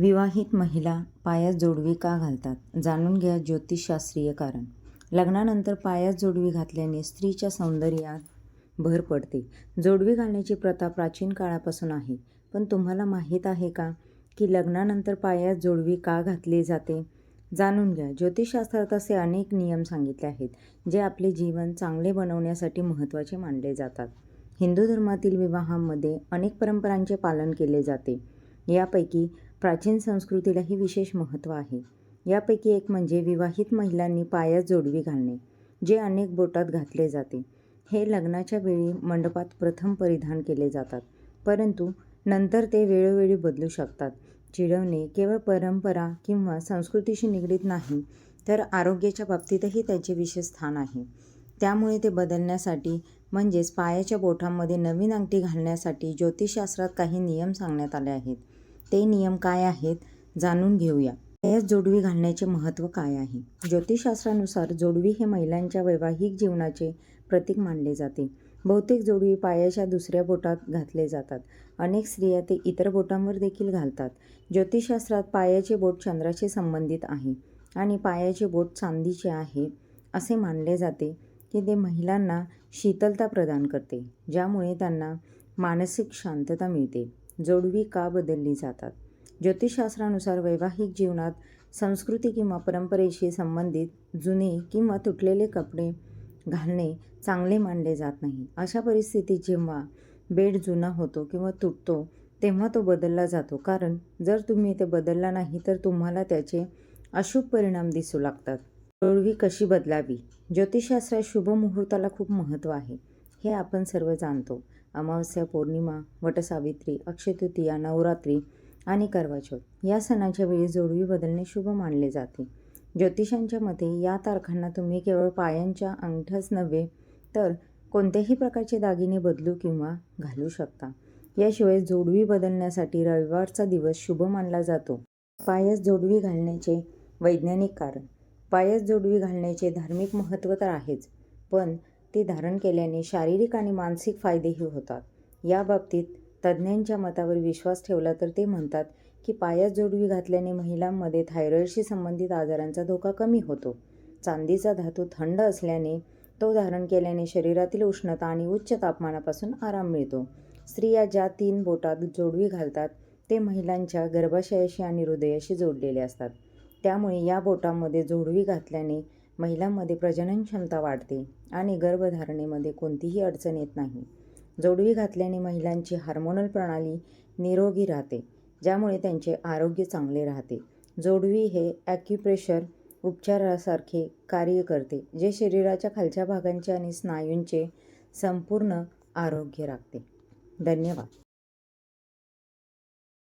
विवाहित महिला पायात जोडवी का घालतात? जाणून घ्या ज्योतिषशास्त्रीय कारण. लग्नानंतर पायात जोडवी घातल्याने स्त्रीच्या सौंदर्यात भर पडते. जोडवी घालण्याची प्रथा प्राचीन काळापासून आहे. पण तुम्हाला माहीत आहे का की लग्नानंतर पायात जोडवी का घातली जाते? जाणून घ्या. ज्योतिषशास्त्रात असे अनेक नियम सांगितले आहेत जे आपले जीवन चांगले बनवण्यासाठी महत्त्वाचे मानले जातात. हिंदू धर्मातील विवाहामध्ये अनेक परंपरांचे पालन केले जाते. यापैकी प्राचीन संस्कृतीलाही विशेष महत्त्व आहे. यापैकी एक म्हणजे विवाहित महिलांनी पायात जोडवी घालणे जे अनेक बोटात घातले जाते. हे लग्नाच्या वेळी मंडपात प्रथम परिधान केले जातात परंतु नंतर ते वेळोवेळी बदलू शकतात. चिडवणे केवळ परंपरा किंवा संस्कृतीशी निगडीत नाही तर आरोग्याच्या बाबतीतही त्याचे विशेष स्थान आहे. त्यामुळे ते बदलण्यासाठी म्हणजेच पायाच्या बोटांमध्ये नवीन अंगठी घालण्यासाठी ज्योतिषशास्त्रात काही नियम सांगण्यात आले आहेत. ते नियम काय आहेत जाणून घेऊया. पायात जोडवी घालण्याचे महत्त्व काय आहे? ज्योतिषशास्त्रानुसार जोडवी हे महिलांच्या वैवाहिक जीवनाचे प्रतीक मानले जाते. बहुतेक जोडवी पायाच्या दुसऱ्या बोटात घातले जातात. अनेक स्त्रिया ते इतर बोटांवर देखील घालतात. ज्योतिषशास्त्रात पायाचे बोट चंद्राशी संबंधित आहे आणि पायाचे बोट चांदीचे आहे असे मानले जाते की ते महिलांना शीतलता प्रदान करते ज्यामुळे त्यांना मानसिक शांतता मिळते. जोडवी का बदलली जातात? ज्योतिषशास्त्रानुसार वैवाहिक जीवनात संस्कृती किंवा परंपरेशी संबंधित जुने किंवा तुटलेले कपडे घालणे चांगले मानले जात नाही. अशा परिस्थितीत जेव्हा बेड जुना होतो किंवा तुटतो तेव्हा तो बदलला जातो. कारण जर तुम्ही ते बदलला नाही तर तुम्हाला त्याचे अशुभ परिणाम दिसू लागतात. जोडवी कशी बदलावी? ज्योतिषशास्त्रात शुभ मुहूर्ताला खूप महत्त्व आहे. हे आपण सर्व जाणतो. अमावस्या पौर्णिमा वटसावित्री अक्षयतृतीया नवरात्री आणि करवाचौथ या सणाच्या वेळी जोडवी बदलणे शुभ मानले जाते. ज्योतिषांच्या मते या तारखांना तुम्ही केवळ पायांच्या अंगठ्याच नव्हे तर कोणत्याही प्रकारचे दागिने बदलू किंवा घालू शकता. याशिवाय जोडवी बदलण्यासाठी रविवारचा दिवस शुभ मानला जातो. पायास जोडवी घालण्याचे वैज्ञानिक कारण. पायास जोडवी घालण्याचे धार्मिक महत्त्व तर आहेच पण ती धारण केल्याने शारीरिक आणि मानसिक फायदेही होतात. या बाबतीत तज्ज्ञांच्या मतावर विश्वास ठेवला तर ते म्हणतात की पायात जोडवी घातल्याने महिलांमध्ये थायरॉईडशी संबंधित आजारांचा धोका कमी होतो. चांदीचा धातू थंड असल्याने तो धारण केल्याने शरीरातील उष्णता आणि उच्च तापमानापासून आराम मिळतो. स्त्रिया ज्या तीन बोटात जोडवी घालतात ते महिलांच्या गर्भाशयाशी आणि हृदयाशी जोडलेले असतात. त्यामुळे या बोटांमध्ये जोडवी घातल्याने महिलांमध्ये प्रजनन क्षमता वाढते आणि गर्भधारणेमध्ये कोणतीही अडचण येत नाही. जोडवी घातल्याने महिलांची हार्मोनल प्रणाली निरोगी राहते ज्यामुळे त्यांचे आरोग्य चांगले राहते. जोडवी हे ॲक्युप्रेशर उपचारासारखे कार्य करते जे शरीराच्या खालच्या भागांचे आणि स्नायूंचे संपूर्ण आरोग्य राखते. धन्यवाद.